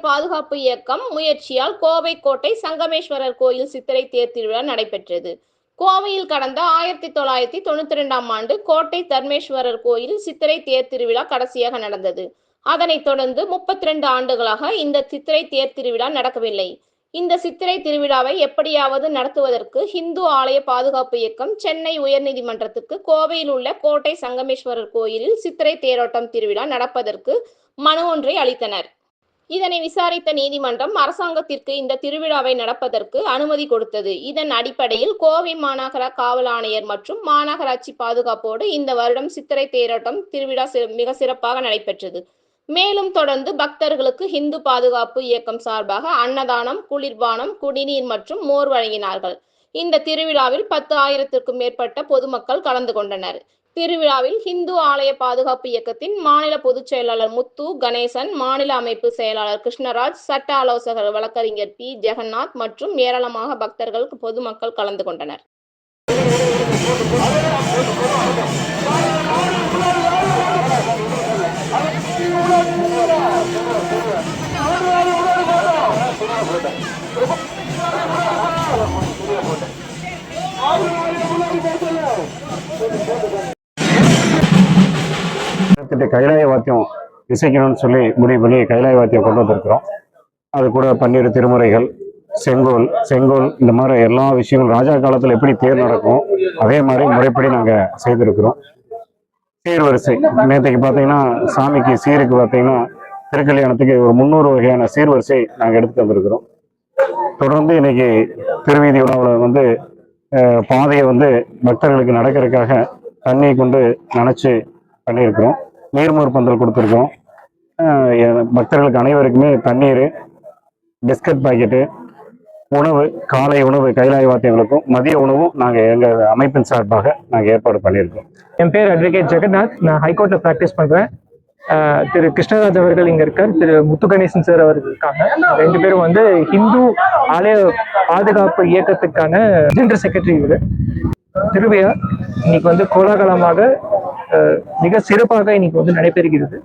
பாதுகாப்பு இயக்கம் முயற்சியால் கோவை கோட்டை சங்கமேஸ்வரர் கோயில் சித்திரை தேர் திருவிழா நடைபெற்றது. கோவையில் கடந்த ஆயிரத்தி தொள்ளாயிரத்தி தொண்ணூத்தி ரெண்டாம் ஆண்டு கோட்டை தர்மேஸ்வரர் கோயில் சித்திரை தேர் திருவிழா கடைசியாக நடந்தது. அதனைத் தொடர்ந்து முப்பத்தி ரெண்டு ஆண்டுகளாக இந்த சித்திரை தேர் திருவிழா நடக்கவில்லை. இந்த சித்திரை திருவிழாவை எப்படியாவது நடத்துவதற்கு ஹிந்து ஆலய பாதுகாப்பு இயக்கம் சென்னை உயர்நீதிமன்றத்துக்கு கோவையில் உள்ள கோட்டை சங்கமேஸ்வரர் கோயிலில் சித்திரை தேரோட்டம் திருவிழா நடப்பதற்கு மனு ஒன்றை அளித்தனர். இதனை விசாரித்த நீதிமன்றம் அரசாங்கத்திற்கு இந்த திருவிழாவை நடப்பதற்கு அனுமதி கொடுத்தது. இதன் அடிப்படையில் கோவை மாநகர காவல் ஆணையர் மற்றும் மாநகராட்சி பாதுகாப்போடு இந்த வருடம் சித்திரை தேரோட்டம் திருவிழா மிக சிறப்பாக நடைபெற்றது. மேலும் தொடர்ந்து பக்தர்களுக்கு இந்து பாதுகாப்பு இயக்கம் சார்பாக அன்னதானம் குளிர்பானம் குடிநீர் மற்றும் மோர் வழங்கினார்கள். இந்த திருவிழாவில் பத்து ஆயிரத்திற்கும் மேற்பட்ட பொதுமக்கள் கலந்து கொண்டனர். திருவிழாவில் ஹிந்து ஆலய பாதுகாப்பு இயக்கத்தின் மாநில பொதுச் செயலாளர் முத்து கணேசன் மாநில அமைப்பு செயலாளர் கிருஷ்ணராஜ் சட்ட ஆலோசகர் வழக்கறிஞர் பி. ஜெகநாத் மற்றும் ஏராளமாக பக்தர்கள் பொதுமக்கள் கலந்து கொண்டனர். கிட்டத்தட்ட கைலாய வாத்தியம் இசைக்கணும்னு சொல்லி முடிவு பண்ணி கைலாய வாத்தியம் கொண்டு வந்திருக்கிறோம். அது கூட பன்னிரு திருமுறைகள் செங்கோல் செங்கோல் இந்த மாதிரி எல்லா விஷயங்களும் ராஜா காலத்தில் எப்படி தேர் நடக்கும் அதே மாதிரி முறைப்படி நாங்கள் செய்திருக்கிறோம். சீர்வரிசை நேற்றுக்கு பார்த்தீங்கன்னா சாமிக்கு சீருக்கு பார்த்தீங்கன்னா திருக்கல்யாணத்துக்கு ஒரு முந்நூறு வகையான சீர்வரிசை நாங்கள் எடுத்து வந்திருக்கிறோம். தொடர்ந்து இன்னைக்கு திருவீதி உணவில் வந்து பாதையை வந்து பக்தர்களுக்கு நடக்கிறதுக்காக தண்ணியை கொண்டு நினச்சி பண்ணியிருக்கிறோம். நீர்மோர் பந்தல் கொடுத்துருக்கோம். பக்தர்களுக்கு அனைவருக்குமே தண்ணீர் பிஸ்கட் பாக்கெட்டு உணவு காலை உணவு கைலாய வாத்தியங்களுக்கும் மதிய உணவும் நாங்கள் எங்கள் அமைப்பின் சார்பாக நாங்கள் ஏற்பாடு பண்ணியிருக்கோம். என் பேர் அட்வொகேட் ஜெகநாத். நான் ஹைகோர்ட்டில் ப்ராக்டிஸ் பண்ணுறேன் திரு கிருஷ்ணராஜ் அவர்கள் இங்கே இருக்கார். திரு முத்து கணேசன் சார் அவர்கள் இருக்காங்க. ரெண்டு பேரும் வந்து ஹிந்து ஆலய பாதுகாப்பு இயக்கத்துக்கான ஜென்ரல் செக்ரட்டரி இவர். திருவிழா இன்னைக்கு வந்து கோலாகலமாக மிக சிறப்பாக இன்னைக்கு வந்து நடைபெறுகிறது.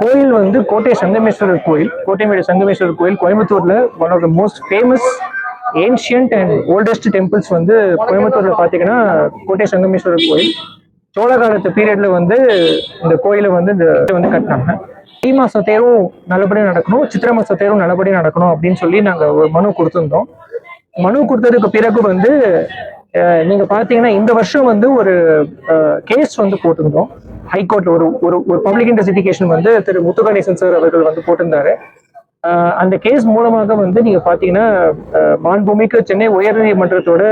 கோயில் வந்து கோட்டை சங்கமேஸ்வரர் கோயில் கோட்டைமேடு சங்கமேஸ்வரர் கோயில் கோயம்புத்தூர்ல one of the most famous ancient and oldest temples வந்து கோயம்புத்தூர்ல பாத்தீங்கன்னா கோட்டை சங்கமேஸ்வரர் கோயில். சோழ காலத்து பீரியட்ல வந்து இந்த கோயிலை வந்து இந்த வந்து கட்டினாங்க. தை மாச தேரும் நல்லபடியா நடக்கணும் சித்திரை மாச தேரும் நல்லபடியாக நடக்கணும் அப்படின்னு சொல்லி நாங்க ஒரு மனு கொடுத்துருந்தோம். மனு கொடுத்ததுக்கு பிறகு வந்து நீங்க பாத்தீங்கன்னா இந்த வருஷம் வந்து ஒரு கேஸ் வந்து போட்டிருந்தோம். ஹைகோர்ட்ல ஒரு ஒரு ஒரு பப்ளிக் இன்வெஸ்டிகேஷன் வந்து திரு முத்துகணேசன் சார் அவர்கள் வந்து போட்டிருந்தாரு. அந்த கேஸ் மூலமாக வந்து நீங்க பாத்தீங்கன்னா அஹ், சென்னை உயர்நீதிமன்றத்தோட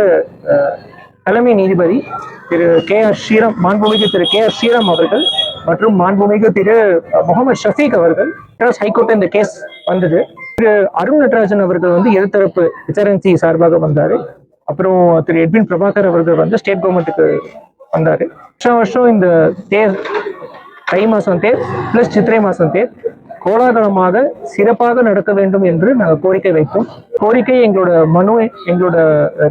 தலைமை நீதிபதி திரு கே ஆர் ஸ்ரீராம் மாண்புமிகு திரு கே ஆர் ஸ்ரீராம் அவர்கள் மற்றும் மாண்புமிகு திரு முகமது ஷஃபீக் அவர்கள் மெட்ராஸ் ஹைகோர்ட் இந்த கேஸ் வந்தது. திரு அருண் நடராஜன் அவர்கள் வந்து எதிர்த்தரப்பு விசாரணை சார்பாக வந்தாரு. அப்புறம் திரு எட்வின் பிரபாகர் அவர்கள் வந்து ஸ்டேட் கவர்மெண்ட்டுக்கு வந்தார். வருஷம் வருஷம் இந்த தேர் தை மாதம் தேர் ப்ளஸ் சித்திரை மாதம் தேர் கோலாகலமாக சிறப்பாக நடக்க வேண்டும் என்று நாங்கள் கோரிக்கை வைத்தோம். கோரிக்கை எங்களோட மனு எங்களோட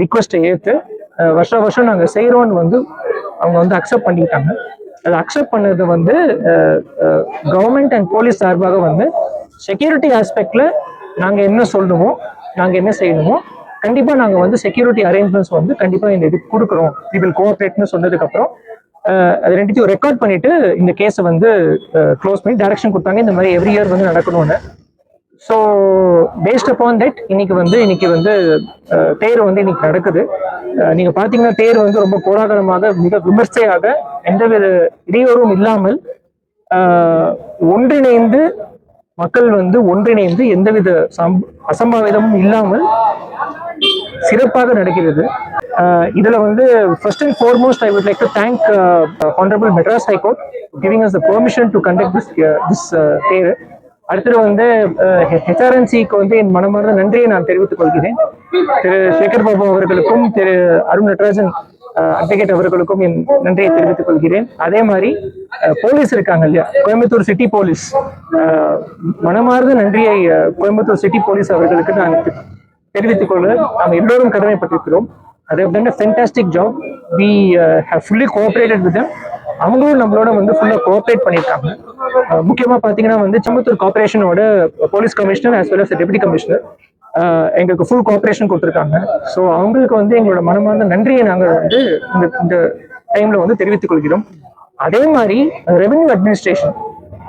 ரிக்வஸ்ட்டை ஏற்று வருஷம் வருஷம் நாங்கள் செய்கிறோன்னு வந்து அவங்க வந்து அக்செப்ட் பண்ணிக்கிட்டாங்க. அதை அக்செப்ட் பண்ணது வந்து கவர்மெண்ட் அண்ட் போலீஸ் சார்பாக வந்து செக்யூரிட்டி ஆஸ்பெக்டில் நாங்கள் என்ன சொல்லணுமோ நாங்கள் என்ன செய்யணுமோ கண்டிப்பாக நாங்கள் வந்து செக்யூரிட்டி அரேஞ்ச்மெண்ட்ஸ் வந்து கண்டிப்பாக இந்த இது கொடுக்குறோம். வில் கோஆப்ரேட்னு சொன்னதுக்கப்புறம் அது ரெண்டுத்தையும் ரெக்கார்ட் பண்ணிட்டு இந்த கேஸை வந்து க்ளோஸ் பண்ணி டைரக்ஷன் கொடுத்தாங்க. இந்த மாதிரி எவ்ரி இயர் வந்து நடக்கணும்னு. ஸோ பேஸ்ட் அப்பான் தட் இன்னைக்கு வந்து இன்னைக்கு வந்து தேர் வந்து இன்னைக்கு நடக்குது. நீங்கள் நீங்க பாத்தீங்கன்னா தேர் வந்து ரொம்ப கோலாகலமாக மிக விமர்சையாக எந்தவித இடையூறும் இல்லாமல் ஒன்றிணைந்து மக்கள் வந்து ஒன்றிணைந்து எந்தவித சம் அசம்பாவிதமும் இல்லாமல் சிறப்பாக நடக்கிறது. இதில் இதுல வந்து first and foremost I would like to thank honourable Madras high court giving us the permission to conduct this this தேர் அடுத்தது வந்து ஹெச்ஆர்என்சிக்கு வந்து என் மனமார்ந்த நன்றியை நான் தெரிவித்துக் கொள்கிறேன். திரு சேகர் பாபு அவர்களுக்கும் திரு அருண் நடராஜன் அட்வொகேட் அவர்களுக்கும் என் நன்றியை தெரிவித்துக் கொள்கிறேன். அதே மாதிரி போலீஸ் இருக்காங்க இல்லையா? Coimbatore city police. மனமார்ந்த நன்றியை கோயம்புத்தூர் சிட்டி போலீஸ் அவர்களுக்கு நான் தெரிவித்துக் கொள்ள நாம் எல்லோரும் கடமைப்பட்டிருக்கிறோம். அது அப்படின்னா fantastic job we have fully cooperated with அவங்களும் நம்மளோட வந்து ஃபுல்லாக கோஆப்ரேட் பண்ணியிருக்காங்க. முக்கியமாக பார்த்தீங்கன்னா வந்து சம்பத்தூர் கார்பரேஷனோட police commissioner as well as deputy commissioner எங்களுக்கு ஃபுல் கோஆப்ரேஷன் கொடுத்துருக்காங்க. ஸோ அவங்களுக்கு வந்து எங்களோட மனமார்ந்த நன்றியை நாங்கள் வந்து இந்த இந்த டைமில் வந்து தெரிவித்துக் கொள்கிறோம் அதே மாதிரி ரெவென்யூ அட்மினிஸ்ட்ரேஷன்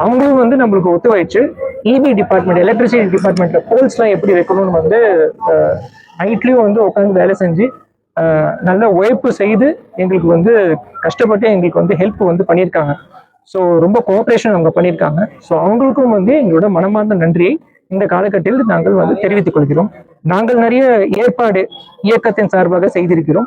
அவங்களும் வந்து நம்மளுக்கு ஒத்துழைச்சு இபி டிபார்ட்மெண்ட் எலக்ட்ரிசிட்டி டிபார்ட்மெண்ட்ல போல்ஸ்லாம் எப்படி வைக்கணும்னு வந்து நைட்லயும் வந்து உட்காந்து வேலை செஞ்சு நல்ல உழைப்பு செய்து எங்களுக்கு வந்து கஷ்டப்பட்டு எங்களுக்கு வந்து ஹெல்ப் வந்து பண்ணியிருக்காங்க. ஸோ ரொம்ப கோஆப்ரேஷன் அவங்க பண்ணியிருக்காங்க. ஸோ அவங்களுக்கும் வந்து எங்களோட மனமார்ந்த நன்றியை இந்த காலகட்டத்தில் நாங்கள் வந்து தெரிவித்துக் கொள்கிறோம். நாங்கள் நிறைய ஏற்பாடு இயக்கத்தின் சார்பாக செய்திருக்கிறோம்.